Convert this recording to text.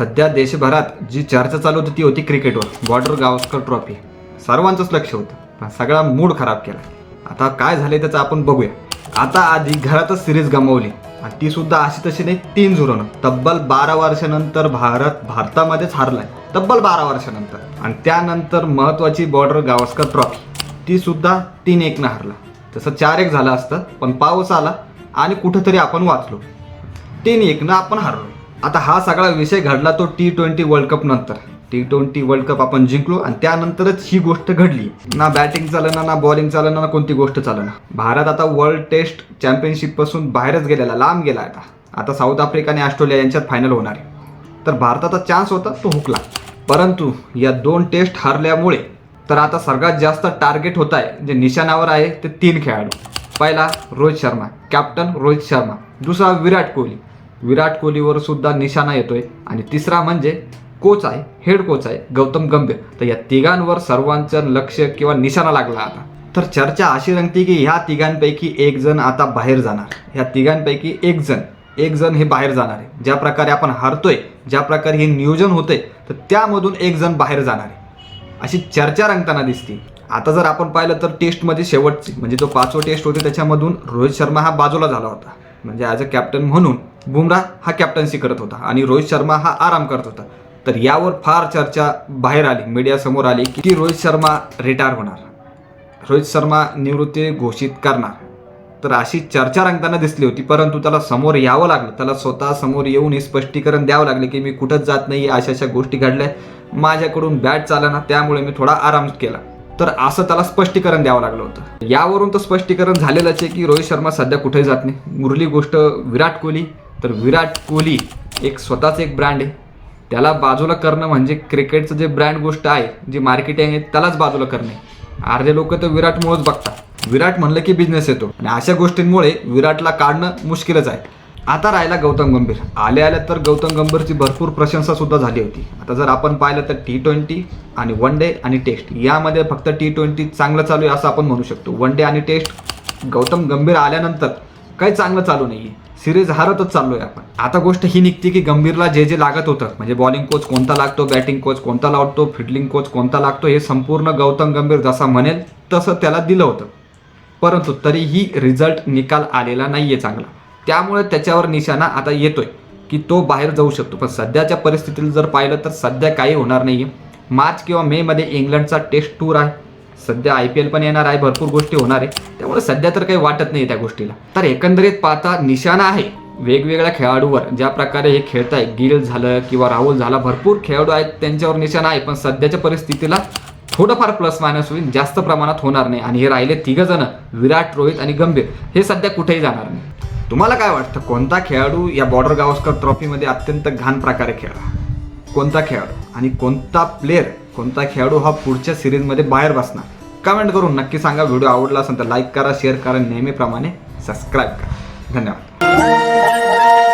सध्या देशभरात जी चर्चा चालू होती ती होती क्रिकेटवर. Border Gavaskar trophy. सर्वांचंच लक्ष होतं. पण सगळा मूड खराब केला. आता काय झाले त्याचं आपण बघूया. आता आधी घरातच सिरीज गमावली. आणि ती सुद्धा अशी तशी नाही तीन झुरोनं तब्बल बारा वर्षानंतर भारत भारतामध्येच हारलाय. तब्बल बारा वर्षानंतर. आणि त्यानंतर महत्वाची बॉर्डर गावस्कर ट्रॉफी. ती सुद्धा तीन एकनं हारला. तसं चार एक झालं असतं पण पाऊस आला आणि कुठंतरी आपण वाचलो. तीन एकनं आपण हरलो. आता हा सगळा विषय घडला तो टी ट्वेंटी वर्ल्ड कप नंतर. टी ट्वेंटी वर्ल्ड कप आपण जिंकलो आणि त्यानंतरच ही गोष्ट घडली. ना बॅटिंग चालना ना बॉलिंग चालना ना कोणती गोष्ट चालना. भारत आता वर्ल्ड टेस्ट चॅम्पियनशिपपासून बाहेरच गेलेला लांब गेला आता. आता साऊथ आफ्रिका आणि ऑस्ट्रेलिया यांच्यात फायनल होणार आहे. तर भारताचा चान्स होता तो हुकला. परंतु या दोन टेस्ट हरल्यामुळे तर आता सगळ्यात जास्त टार्गेट होत आहे जे निशाणावर आहे ते तीन खेळाडू. पहिला रोहित शर्मा कॅप्टन रोहित शर्मा. दुसरा विराट कोहली. विराट कोहलीवर सुद्धा निशाणा येतोय. आणि तिसरा म्हणजे कोच आहे हेड कोच आहे गौतम गंभीर. तर या तिघांवर सर्वांचं लक्ष किंवा निशाणा लागला आता. तर चर्चा अशी रंगती की ह्या तिघांपैकी एक जण आता बाहेर जाणार. ह्या तिघांपैकी एक जण एक जण हे बाहेर जाणार आहे. ज्या प्रकारे आपण हारतोय ज्या प्रकारे हे नियोजन होतंय तर त्यामधून एक जण बाहेर जाणार आहे. अशी चर्चा रंगताना दिसते. आता जर आपण पाहिलं तर टेस्टमध्ये शेवटची म्हणजे जो पाचवा टेस्ट होते त्याच्यामधून रोहित शर्मा हा बाजूला झाला होता. म्हणजे ॲज अ कॅप्टन म्हणून बुमराह हा कॅप्टन्सी करत होता आणि रोहित शर्मा हा आराम करत होता. तर यावर फार चर्चा बाहेर आली मीडियासमोर आली की रोहित शर्मा रिटायर होणार. रोहित शर्मा निवृत्ती घोषित करणार. तर अशी चर्चा रंगताना दिसली होती परंतु त्याला समोर यावं लागलं. त्याला स्वतः समोर येऊन हे स्पष्टीकरण द्यावं लागले की मी कुठंच जात नाही अशा अशा गोष्टी घडल्या. माझ्याकडून बॅट चालना त्यामुळे मी थोडा आराम केला. तर असं त्याला स्पष्टीकरण द्यावं लागलं होतं. यावरून तर स्पष्टीकरण झालेलंच आहे की रोहित शर्मा सध्या कुठेही जात नाही. मुरली गोष्ट विराट कोहली तर विराट कोहली एक स्वतःच एक ब्रँड आहे. त्याला बाजूला करणं म्हणजे क्रिकेटचं जे ब्रँड गोष्ट आहे जी मार्केटिंग आहे त्यालाच बाजूला करणे. अर्धे लोक तर विराटमुळेच बघतात. विराट म्हणलं की बिझनेस येतो. आणि अशा गोष्टींमुळे विराटला काढणं मुश्किलच आहे. आता राहिला गौतम गंभीर. आल्या आल्या तर गौतम गंभीरची भरपूर प्रशंसा सुद्धा झाली होती. आता जर आपण पाहिलं तर टी ट्वेंटी आणि वन डे आणि टेस्ट यामध्ये फक्त टी ट्वेंटी चांगलं चालू आहे असं आपण म्हणू शकतो. वन डे आणि टेस्ट गौतम गंभीर आल्यानंतर काही चांगलं चालू नाही आहे सिरीज हारतच चाललोय आपण. आता गोष्ट ही निघते की गंभीरला जे जे लागत होतं म्हणजे बॉलिंग कोच कोणता लागतो बॅटिंग कोच कोणता लावतो फिल्डिंग कोच कोणता लागतो हे संपूर्ण गौतम गंभीर जसा म्हणेल तसं त्याला दिलं होतं. परंतु तरीही रिझल्ट निकाल आलेला नाहीये चांगला. त्यामुळे त्याच्यावर निशाणा आता येतोय की तो बाहेर जाऊ शकतो. पण सध्याच्या परिस्थितीला जर पाहिलं तर सध्या काही होणार नाहीये. मार्च किंवा मे मध्ये इंग्लंडचा टेस्ट टूर आहे. सध्या आय पी एल पण येणार आहे भरपूर गोष्टी होणार आहे. त्यामुळे सध्या तर काही वाटत नाही त्या गोष्टीला. तर एकंदरीत पाहता निशाणा आहे वेगवेगळ्या खेळाडूवर. ज्या प्रकारे हे खेळत आहे गिल झालं किंवा राहुल झाला भरपूर खेळाडू आहेत त्यांच्यावर निशाणा आहे. पण सध्याच्या परिस्थितीला थोडंफार प्लस मायनस होईल जास्त प्रमाणात होणार नाही. आणि हे राहिले तिघ जण विराट रोहित आणि गंभीर. हे सध्या कुठेही जाणार नाही. तुम्हाला काय वाटतं? कोणता खेळाडू या बॉर्डर गावस्कर ट्रॉफीमध्ये अत्यंत घाण प्रकारे खेळला? कोणता खेळाडू? आणि कोणता प्लेअर कोणता खेळाडू हा पुढच्या सिरीजमध्ये बाहेर बसणार? कमेंट करून नक्की सांगा. व्हिडिओ आवडला असेल तर लाईक करा शेअर करा नेहमीप्रमाणे सबस्क्राईब करा. धन्यवाद.